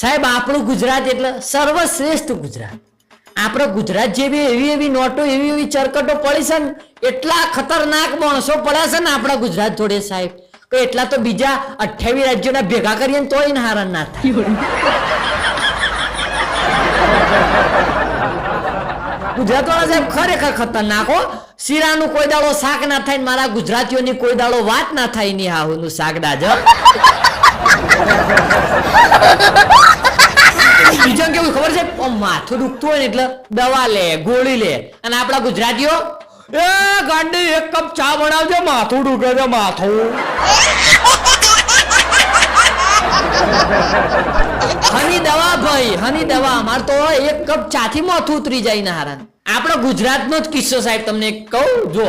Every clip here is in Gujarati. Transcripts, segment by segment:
સાહેબ, આપણું ગુજરાત એટલે સર્વશ્રેષ્ઠ ગુજરાત. આપણે ગુજરાત જેવી એવી એવી નોટો, એવી એવી ચરકટો પડી છે ને, એટલા ખતરનાક માણસો પડ્યા છે ને આપણા ગુજરાત જોડે સાહેબ. કે એટલા તો બીજા અઠ્યાવીસ રાજ્યોના ભેગા કરીએ ને તોય ને હારણ ના થાય. ગુજરાત વાળા સાહેબ ખરેખર ખતરનાક હો. શીરાનું કોઈ દાડો શાક ના થાય મારા ગુજરાતીઓની કોઈ દાડો વાત ના થાયની હાહુનું શાક દાજ બીજું કેવું ખબર છે? માથું દુખતું હોય ને એટલે દવા લે, ગોળી લે. અને આપણા ગુજરાતીઓ, એ ગાંડી, એક કપ ચા બનાવજો, માથું દુખે છે, માથું. હની દવા ભાઈ, હની દવા, અમાર તો એક કપ ચાથી માથું ઉતરી જાય ને હારાન. આપણો ગુજરાતનો જ કિસ્સો સાહેબ તમને કહું જો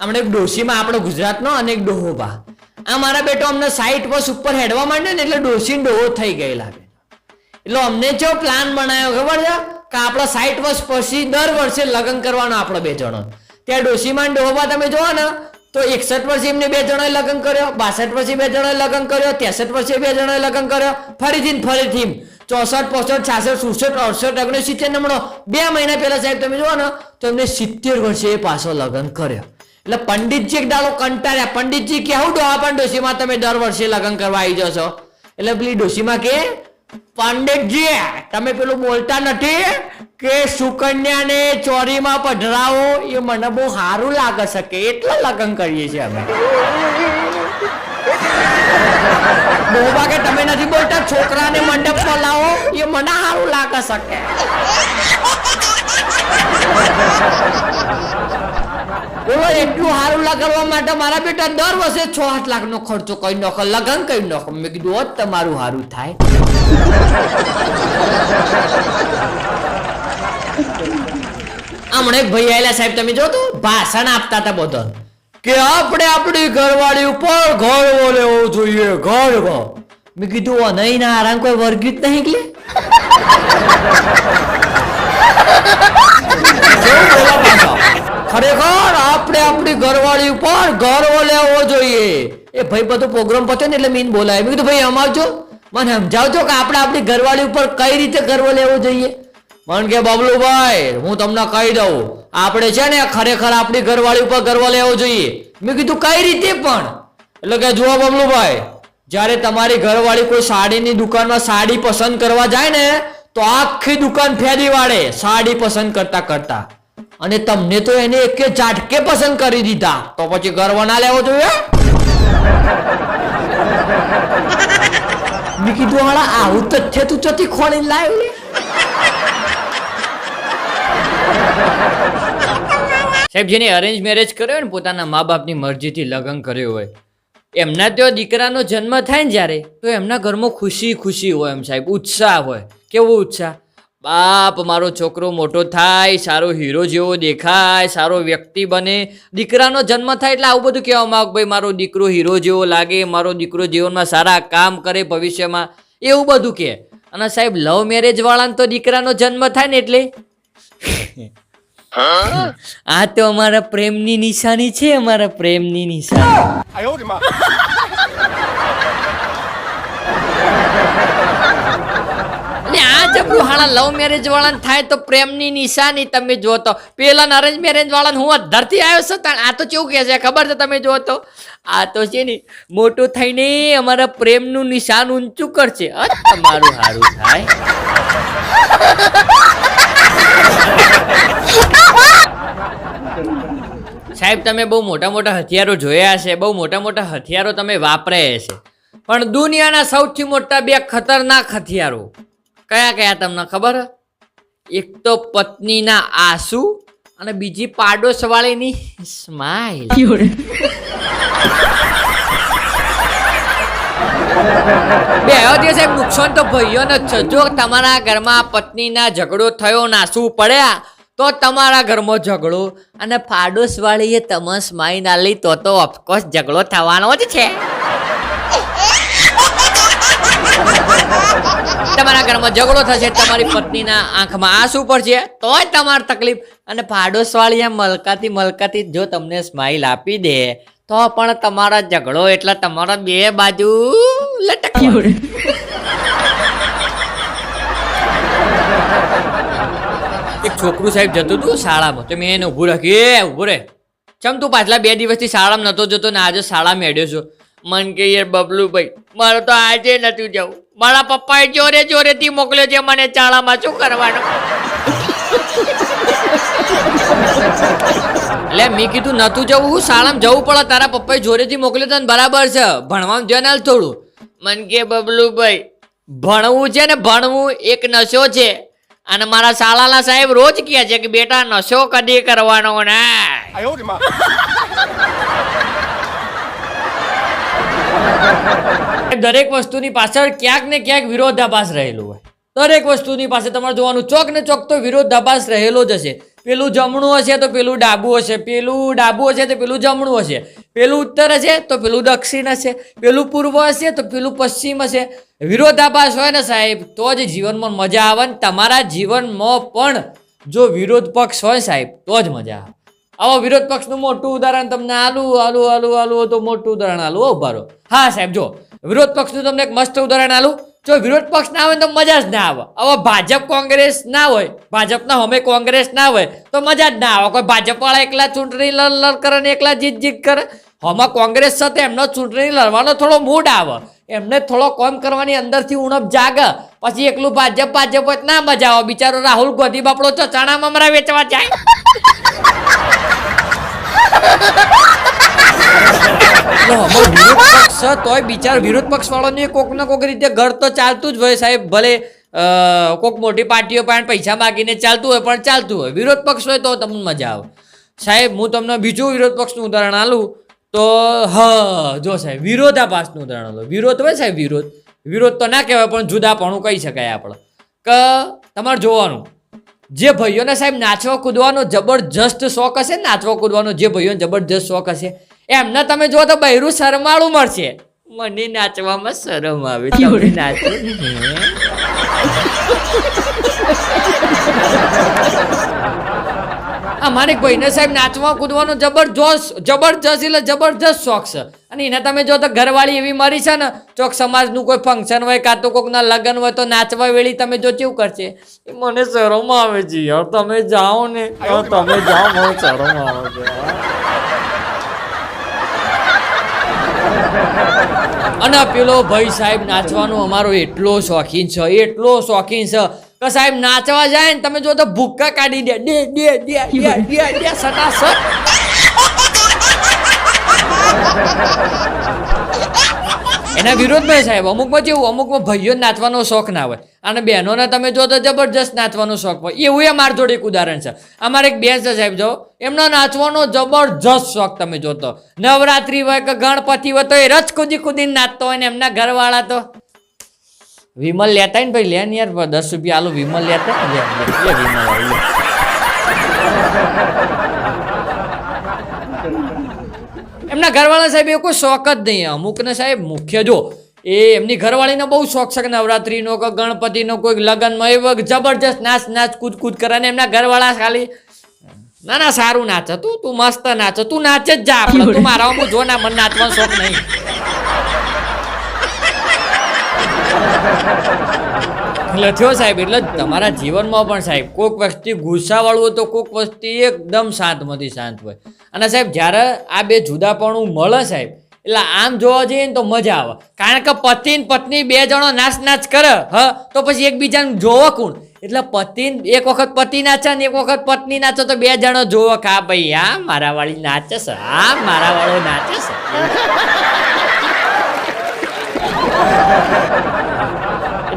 હમણાં એક ડોશીમાં આપણો ગુજરાતનો અને એક ડોહોબા આ મારા બેટો અમને સાઈટ બસ ઉપર હેડવા માંડ્યો ને એટલે ડોશી ડોહો થઈ ગયેલા એટલે અમને જો પ્લાન બનાવ્યો ખબર છે? કે આપણે સાઈઠ વર્ષ પછી દર વર્ષે લગ્ન કરવાનો આપણે બે જણો. ત્યાં ડોસીમાં ને તમે જોવો ને, તો એકસઠ વર્ષે એમને બે જણાએ લગ્ન કર્યો, બાસઠ વર્ષે બે જણાએ લગ્ન કર્યો, ત્રેસઠ વર્ષે બે જણાએ લગ્ન કર્યો, ફરીથી ફરીથી ચોસઠ, પોસઠ, છાસઠ સુડસઠ અડસઠ, ઓગણીસ, સિત્તેર નમણો બે મહિના પહેલા સાહેબ તમે જુઓ ને, તો એમને સિત્તેર વર્ષે પાછો લગ્ન કર્યો. એટલે પંડિતજી દાડો કંટાળ્યા. પંડિતજી કેવું ડોહા પણ ડોશીમાં તમે દર વર્ષે લગ્ન કરવા આવી જશો? એટલે પેલી ડોશીમાં કે, પંડિતજી, તમે પેલું બોલતા નથી કે સુકન્યાને ચોરીમાં પધરાવો? એ મને બહુ સારું લાગે છે કે એટલે લગ્ન કરીએ છીએ અમે. બહુ કે તમે નથી બોલતા? છોકરાને મંડપમાં લાવો એ મને સારું લાગે શકે બોલો એટલું સારું લગાડવા માટે મારા બેટા દર વર્ષે છ આઠ લાખ નો ખર્ચો કરી નાખો લગન કરી. નાખો મેં કીધું હોત તમારું સારું થાય. હમણાં એક ભાઈ આયેલા સાહેબ તમે જો તો ભાષણ આપતા હતા બધા કે આપણે આપણી ઘરવાળી ઉપર ઘર લેવો જોઈએ ઘર મેં કીધું "ઓ, નહીં ના આરામ કોઈ વર્ગીત નહીં કે કેવું બોલો પાછો? ખરેખર આપણે આપણી ઘરવાળી ઉપર ગર્વ લેવો જોઈએ. એ ભાઈ બધો પ્રોગ્રામ પત્યો ને એટલે મીન બોલાય. મેં કીધું, ભાઈ અમાવજો મને સમજાવજો કે આપણે આપણી ઘરવાળી ઉપર કઈ રીતે ગર્વ લેવો જોઈએ. મન કે, બબલુભાઈ, હું તમને કહી દઉં. આપણે છે ને ખરેખર આપણી ઘરવાળી ઉપર ગર્વ લેવો જોઈએ. મેં કીધું, કઈ રીતે પણ? એટલે કે, જુઓ બબલુભાઈ, જ્યારે તમારી ઘરવાળી કોઈ સાડીની દુકાનમાં સાડી પસંદ કરવા જાય ને, તો આખી દુકાન ફેરી વાળે સાડી પસંદ કરતા કરતા. અને તમને તો એને એક ઝાટકે પસંદ કરી દીધા. તો પછી ગર્વ ના લેવો જોઈએ? મેં કીધું હાલા આવું તથ્ય તું ચોથી ખોલી લાવ્યો સાહેબ જેને અરેન્જ મેરેજ કર્યો ને પોતાના મા બાપની મરજીથી લગ્ન કર્યો હોય. એમના તો દીકરાનો જન્મ થાય ને જ્યારે તો એમના ઘરમાં ખુશી ખુશી હોય એમ સાહેબ ઉત્સાહ હોય. કેવો ઉત્સાહ? બાપ મારો છોકરો મોટો થાય સારો હીરો જેવો દેખાય સારો વ્યક્તિ બને દીકરાનો જન્મ થાય એટલે આવું બધું કહેવામાં આવે ભાઈ મારો દીકરો હીરો જેવો લાગે મારો દીકરો જીવનમાં સારા કામ કરે ભવિષ્યમાં એવું બધું કહે અને સાહેબ લવ મેરેજ વાળાને તો દીકરાનો જન્મ થાય ને એટલે આ તો અમારા પ્રેમની નિશાની છે અમારા પ્રેમની નિશાની જબરું હાણા લવ મેરેજ વાળા થાય તો પ્રેમની નિશાની તમે જો તો પેલા અરેન્જ મેરેજ વાળા હું ધરતી આવ્યો છું, તાણ આ તો કેવું કહે છે? ખબર છે તમે જો તો? આ તો છે ને, મોટું થઈને અમારા પ્રેમનું નિશાન ઊંચું કરશે. તમારું સારું થાય. સાહેબ, તમે બહુ મોટા મોટા હથિયારો જોયા હશે બહુ મોટા મોટા હથિયારો તમે વાપર્યા હશે પણ દુનિયાના સૌથી મોટા બે ખતરનાક હથિયારો. કયા કયા તમને ખબર? એક તો પત્નીના આંસુ અને બીજી પાડોશ વાળીની સ્માઈલ બે અયોધ્યા સાહેબ નુકસાન તો ભયો જ છે. જો તમારા ઘરમાં પત્નીના ઝઘડો થયો નાસુ પડ્યા, તો તમારા ઘરમાં ઝઘડો અને પાડોશ વાળીએ તમે સ્માઈલ ના લઈ તો તો ઓફકોર્સ ઝઘડો થવાનો જ છે. તમારા ઘરમાં ઝઘડો થશે તમારી પત્નીના આંખમાં આંસુ પડશે તોય તમાર તકલીફ. અને પાડોશવાળીયા મલકાથી મલકાથી જો તમને સ્માઇલ આપી દે તો પણ તમારા ઝઘડો એટલે તમારા બે બાજુ લટકી ઉડે એક છોકરું સાહેબ જતું હતું શાળામાં તો મેં એને ઊભું રાખ્યું એ ઊભું રે. ચમ તું પાછલા બે દિવસથી શાળામાં નહોતો જતો ને આજે શાળા મેળ્યો છો. મન કે યાર બબલું ભાઈ મારે તો આજે નથી જવું. મારા પપ્પાએ જોરે જોરેથી મોકલ્યો છે મને ચાળામાં શું કરવાનું? એટલે મેં કીધું નતું જવું હું શાળામાં જવું પડે તારા પપ્પાએ જોરેથી મોકલ્યો તને બરાબર છે. ભણવામાં ને થોડું. મન કે બબલુભાઈ ભણવું છે ને ભણવું એક નશો છે. અને મારા શાળાના સાહેબ રોજ કહે છે કે બેટા નશો કદી કરવાનો ના. દરેક વસ્તુની પાછળ ક્યાંક ને ક્યાંક વિરોધાભાસ રહેલું હોય. દરેક વસ્તુની પાસે તમારે જોવાનું ચોક ને ચોક તો વિરોધાભાસ રહેલો જ હશે. પેલું જમણું હશે તો પેલું ડાબું હશે. પેલું ડાબું હશે તો પેલું જમણું હશે. પેલું ઉત્તર હશે તો પેલું દક્ષિણ હશે. પેલું પૂર્વ હશે તો પેલું પશ્ચિમ હશે. વિરોધાભાસ હોય ને સાહેબ, તો જ જીવનમાં મજા આવે ને તમારા જીવનમાં પણ જો વિરોધ પક્ષ હોય સાહેબ, તો જ મજા આવે. આવો વિરોધ પક્ષનું મોટું ઉદાહરણ તમને આલું આલું આલું આલું તો મોટું ઉદાહરણ આલું ઉભારો હા સાહેબ, જો. વિરોધ પક્ષનું તમને એક મસ્ત ઉદાહરણ આલું. જો વિરોધ પક્ષ ના હોય તો મજા જ ના આવે. હવે ભાજપ કોંગ્રેસ ના હોય, ભાજપના હમે કોંગ્રેસ ના હોય, તો મજા જ ના આવે. કોઈ ભાજપવાળા એકલા ચૂંટણી લડ લડ કરે ને એકલા જીત જીત કરે. હમાં કોંગ્રેસ સાથે એમનો ચૂંટણી લડવાનો થોડો મૂડ આવે. એમને થોડો કોમ કરવાની અંદરથી ઉણપ જાગે. પછી એકલું ભાજપ ભાજપ હોય ના મજા આવે. બિચારો રાહુલ ગાંધી બાપડો તો ચણા મમરા વેચવા જાય. વિરોધ પક્ષ તોય બિચાર વિરોધ પક્ષ વાળોને કોક ને કોક રીતે ઘર તો ચાલતું જ હોય સાહેબ, ભલે કોક મોટી પાર્ટીઓ પણ પૈસા માગીને ચાલતું હોય, પણ ચાલતું હોય. વિરોધ પક્ષ હોય તો તમને મજા આવે. સાહેબ, હું તમને બીજું વિરોધ પક્ષનું ઉદાહરણ આલું તો, હ, જો સાહેબ, વિરોધાભાસનું ઉદાહરણ આલું વિરોધ હોય સાહેબ, વિરોધ. વિરોધ તો ના કહેવાય, પણ જુદાપણું કહી શકાય આપણે. કે, તમારે જોવાનું. જે ભાઈઓને સાહેબ નાચવા કૂદવાનો જબરજસ્ત શોખ હશે, નાચવા કૂદવાનો જે ભાઈઓને જબરજસ્ત શોખ હશે એમને તમે જો તો બૈરું શરમાળું મળશે. મને નાચવામાં શરમ આવે. તમને નાચો અમારે કોઈને ભાઈને સાહેબ નાચવા કૂદવાનો જબરજસ્ત જબરજસ્ત એટલે જબરજસ્ત શોખ છે. અને એને તમે જો તો ઘરવાળી એવી મરી છે ને ચોક સમાજનું કોઈ ફંક્શન હોય કાં તો કોકના લગ્ન હોય તો નાચવા વેળી તમે જો કેવું કરશે? એ મને શરમ આવે છે યાર. તમે જાઓ ને. તમે જાઓ મને શરમ આવે છે. અને પેલો ભાઈ સાહેબ નાચવાનો અમારો એટલો શોખીન છે, એટલો શોખીન છે. કે સાહેબ, નાચવા જાય ને તમે જો તો ભૂક્કા કાઢી દે દે દે ડે ડે ડે દે સટાસટ એના વિરોધમાં સાહેબ અમુકમાં જેવું અમુકમાં ભાઈઓ નાચવાનો શોખ ના હોય. અને બહેનોને તમે જો તો જબરજસ્ત નાચવાનો શોખ હોય. એવું એ મારા જોડે એક ઉદાહરણ છે. અમારે એક બેન છે સાહેબ જો એમનો નાચવાનો જબરજસ્ત શોખ તમે જોતો નવરાત્રી હોય કે ગણપતિ હોય તો એ રચ કૂદી કૂદીને નાચતો હોય ને એમના ઘરવાળા તો. વિમલ લેતા ને ભાઈ લે ને યાર દસ રૂપિયા આલુ વિમલ લેતા લે, વિમલ. એમના ઘરવાળા સાહેબ એ કોઈ શોખ જ નહીં. અમુકને સાહેબ મુખ્ય જો, એ એમની ઘરવાળીનો બહુ શોખ છે કે નવરાત્રીનો કે ગણપતિનો કોઈક લગ્નમાં એ જબરજસ્ત નાચ નાચ કૂદ કૂદ કરે ને એમના ઘરવાળા ખાલી, ના ના, સારું નાચે તું તું મસ્ત નાચે, તું નાચે જ જા આપણે, તું મારા હું જો ના મને નાચવાનો શોખ નહીં. એટલે થયો સાહેબ, એટલે તમારા જીવનમાં પણ સાહેબ, કોઈક વ્યક્તિ ગુસ્સાવાળું હોય તો કોઈક વ્યક્તિ એકદમ શાંતમાંથી શાંત હોય. અને સાહેબ, જ્યારે આ બે જુદાપણું મળે સાહેબ, એટલે આમ જોવા જઈએ ને તો મજા આવે. કારણ કે પતિ ને પત્ની બે જણો નાચ નાચ કરે, હ, તો પછી એકબીજાને જોવો કોણ? એટલે પતિ એક વખત પતિ નાચે ને એક વખત પત્ની નાચે તો બે જણો જોવો કે આ ભાઈ, આ મારા વાળી નાચે છે, આ મારા વાળો નાચે છે.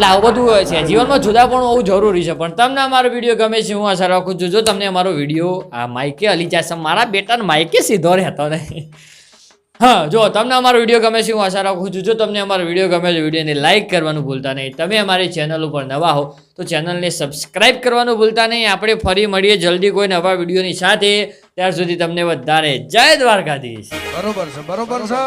એટલે આવું બધું હોય છે. જીવનમાં જુદાપણું હોવું જરૂરી છે. પણ તમને અમારો વીડિયો ગમે છે, હું આશા રાખું છું, જો તમને અમારો વીડિયો, આ માઇકે અલી જાસમ મારા બેટાને માઇકે સીધો રહેતો નહીં. હા, જો તમને અમારો વીડિયો ગમે છે, હું આશા રાખું છું, જો તમને અમારો વીડિયો ગમે છે, વિડીયોને લાઇક કરવાનું ભૂલતા નહીં. તમે અમારી ચેનલ ઉપર નવા હો, તો ચેનલને સબસ્ક્રાઇબ કરવાનું ભૂલતા નહીં. આપણે ફરી મળીએ જલ્દી કોઈ નવા વિડીયોની સાથે. ત્યાર સુધી તમને વધારે જય દ્વારકાધીશ. બરોબર છે બરોબર છે